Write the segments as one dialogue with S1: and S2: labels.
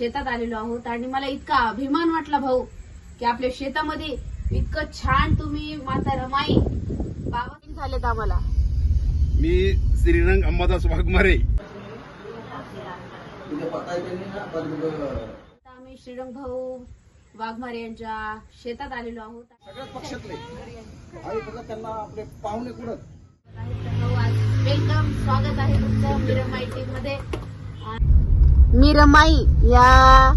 S1: शेतात आलेलो आहोत आणि मला इतका अभिमान वाटला भाऊ की आपल्या शेतामध्ये इतकं छान तुम्ही माता रमाई बाबा झालेत आम्हाला
S2: मी श्रीरंग अंबादास वाघमारे
S1: आता आम्ही श्रीरंग भाऊ वाघमारे यांच्या शेतात आलेलो आहोत स्वागत आहे तुमचं मीरमाई टीममध्ये मीरमाई या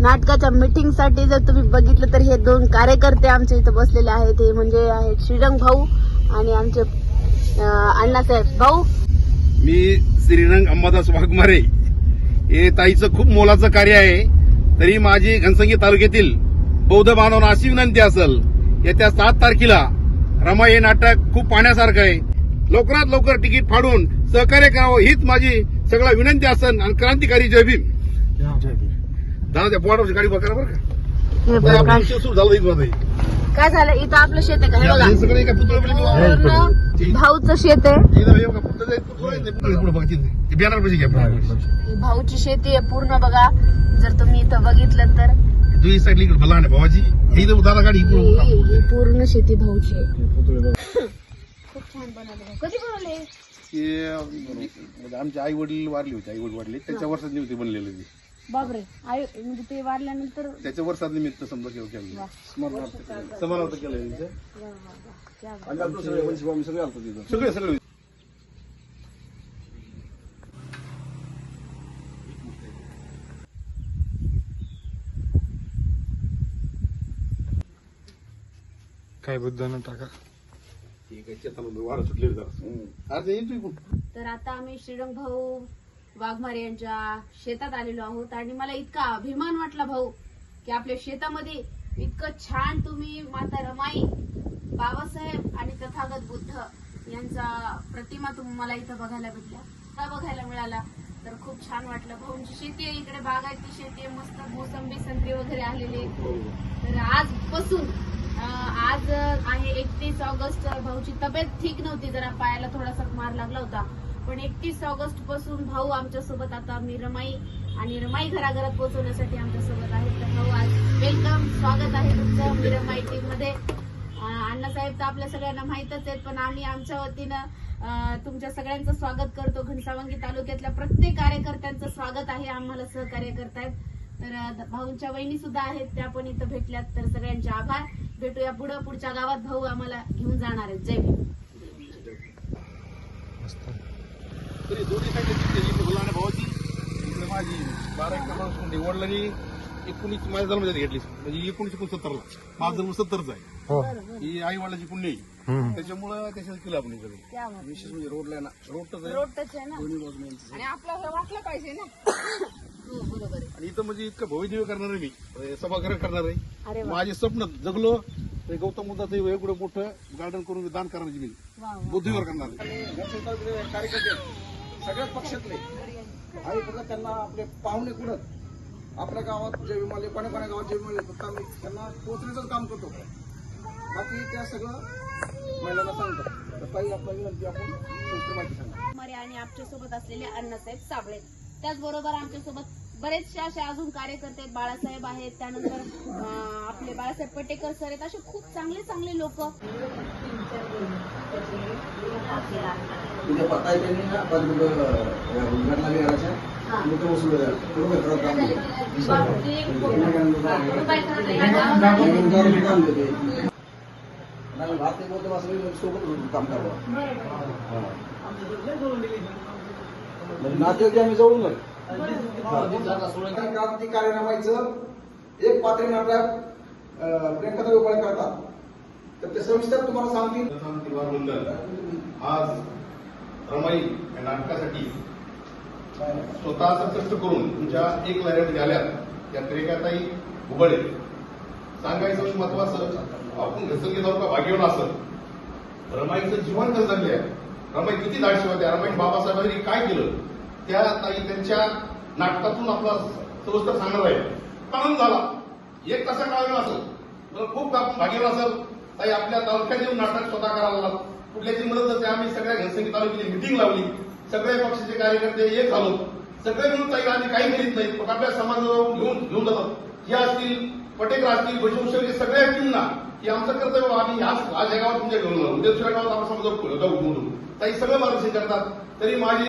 S1: नाटकाच्या मीटिंगसाठी जर तुम्ही बघितलं तर हे दोन कार्यकर्ते आमच्या इथं बसलेले आहेत. हे म्हणजे आहेत श्रीरंग भाऊ आणि आमचे अण्णासाहेब भाऊ?
S2: मी श्रीरंग अंबादास वाघमारे. हे ताईचं खूप मोलाचं कार्य आहे. तरी माझी घनसंगी तालुक्यातील बौद्ध बांधवांना अशी विनंती असेल येत्या सात तारखेला रमाई हे नाटक खूप पाहण्यासारखं आहे. लवकरात लवकर तिकीट फाडून सहकार्य करावं हीच माझी सगळं विनंती असेल आणि क्रांतिकारी जय भीम. दादा त्या बोर्डावरची गाडी बघा बरं का?
S1: हे बघा,
S2: सुरू झाला इथं.
S1: काय झालं? इथं आपलं शेत आहे का? हे बघा.
S2: सगळं एका पुतळ्यामध्ये
S1: पूर्ण भाऊचं शेत आहे.
S2: बॅनर घ्या
S1: ही भाऊची शेती आहे पूर्ण बघा. जर तुम्ही इथं बघितलं तर.
S2: दुई साईड इकडे भला भावाजी हे इथं दादा गाडी
S1: ही
S2: इकडून
S1: ही पूर्ण शेती भाऊची आहे. खूप छान बनवलं. कधी बनवले
S2: म्हणजे आमचे आई वडील वारले होते आई वडील वारले. त्याच्या वर्षात निमित्त बनलेलं ते
S1: बापरे. आई म्हणजे ते वारल्यानंतर
S2: त्याच्या वर्षात निमित्त समजा केलं केलं. समानार्थ केलं.
S3: आणि आपलं सगळे वंशभामी सगळे आलतो तिथं.
S2: सगळे सगळे.
S4: काय बुद्धानं टाका.
S2: शेताला वारं जरा.
S1: तर आता आम्ही श्रीरंग भाऊ वाघमारे यांच्या शेतात आलेलो आहोत आणि मला इतका अभिमान वाटला भाऊ की आपल्या शेतामध्ये इतकं छान तुम्ही माता रमाई बाबासाहेब आणि तथागत बुद्ध यांचा प्रतिमा तुम्हाला इथं बघायला भेटल्या का बघायला मिळाला. तर खूप छान वाटलं. भाऊंची शेती आहे. इकडे बागायती शेती आहे. मस्त मोसंबी संत्री वगैरे आलेली आहे. तर आजपासून आज आहे एकतीस ऑगस्ट. भाऊची तब्येत ठीक नव्हती जरा पायाला थोडासा मार लागला होता. पण एकतीस ऑगस्टपासून भाऊ आमच्यासोबत आता मी रमाई आणि रमाई घराघरात पोहोचवण्यासाठी आमच्यासोबत आहेत. तर भाऊ आज वेलकम स्वागत आहे तुमचं मी रमाई टीममध्ये अण्णासाहेब तर आपल्या सगळ्यांना माहितच आहेत पण आम्ही आमच्या वतीनं तुमच्या सगळ्यांचं स्वागत करतो. घनसावंगी तालुक्यातल्या प्रत्येक कार्यकर्त्यांचं स्वागत आहे. आम्हाला सहकार्य करतायत. तर भाऊंच्या वहिनी सुद्धा आहेत त्या पण इथं भेटल्यात. तर सगळ्यांचे आभार. भेटूया पुढं पुढच्या गावात भाऊ आम्हाला घेऊन जाणार आहेत. जय भीम.
S2: भावाची. इकडे माझी बारा एक माणूस वडिलांनी एकोणीस माझ्या जन्मजात घेतली. म्हणजे एकोणीस एकोणसत्तरला. माझा जन्म सत्तरचा आहे.
S4: हो.
S2: ही आई वडिलाची पुण्य आहे. त्याच्यामुळं त्याच्यात केलं आपण इकडे?
S3: विशेष म्हणजे रोडला आहे ना. रोडच आहे.
S1: रोड टच आहे ना.
S3: दोन्ही बाजूने
S1: आणि आपलं वाटलं पाहिजे ना. हो बरोबर
S2: इथं म्हणजे इतकं भव्यदिव्य करणार आहे मी. अं, सभागृह करणार आहे. माझे स्वप्न जगलो ते गौतम बुद्धाचं एवढं मोठं गार्डन करून दान करणार मी. बुद्धिवर करणार आहे.
S3: कार्यकर्ते सगळ्याच पक्षातले. आणि बघा त्यांना आपले पाहुणे कुठं? आपल्या गावात जे विमाले कोण्या कोण्या गावात जे विमाले फक्त आम्ही त्यांना पोहोचण्याचं काम करतो. बाकी त्या सगळं महिलांना सांगतात तर काही आपल्या विनंती आपण माहिती सांगा
S1: मरे आणि आमच्यासोबत असलेले अण्णासाहेब साबळे. त्याचबरोबर आमच्यासोबत बरेचसे असे अजून कार्यकर्ते आहेत बाळासाहेब आहेत. त्यानंतर आपले बाळासाहेब पटेकर सर आहेत. असे खूप चांगले चांगले लोक.
S3: घरात काम नातेवाईक आम्ही जवळून नाही क्रांतिकारी रमायचं एक पात्री नाटक प्रियंका उपाय करतात. तर ते सविस्तर तुम्हाला सांगतील.
S2: आज रमाई या नाटकासाठी स्वतःच कष्ट करून तुमच्या एक लहऱ्यामध्ये आल्यात त्या प्रियकाताई उबळे सांगायचं महत्वाचं आपण जाऊ का भाग्यवान असत रमाईचं जीवन कसं झाले आहे रमाई किती धाडशी होत्या? रमाई बाबासाहेबांनी काय केलं? त्या ताई त्यांच्या नाटकातून आपला सविस्तर सांगणार आहे. आनंद झाला. एक तासा काळ असेल? मला खूप आपण भाग्यवान असेल. ताई आपल्या तालुक्यात येऊन नाटक स्वतः करायला लागला. कुठल्याची मदत नसते आम्ही सगळ्या घनसंगी तालुक्याची मिटिंग लावली. सगळे पक्षाचे कार्यकर्ते एक झालो. सगळे मिळून ताई आधी काही करीत नाही. पण आपल्या समाजाजवळ घेऊन घेऊन जातात. हे असतील पटेकर असतील भजवंशी सगळ्या व्यक्तींना की आमचं कर्तव्य आम्ही ह्याच आज या गावात तुमच्या घेऊन जाऊ उद्या दुसऱ्या गावात आपण समाजावर जाऊ ताई सगळं मार्गदर्शन करतात. तरी माझी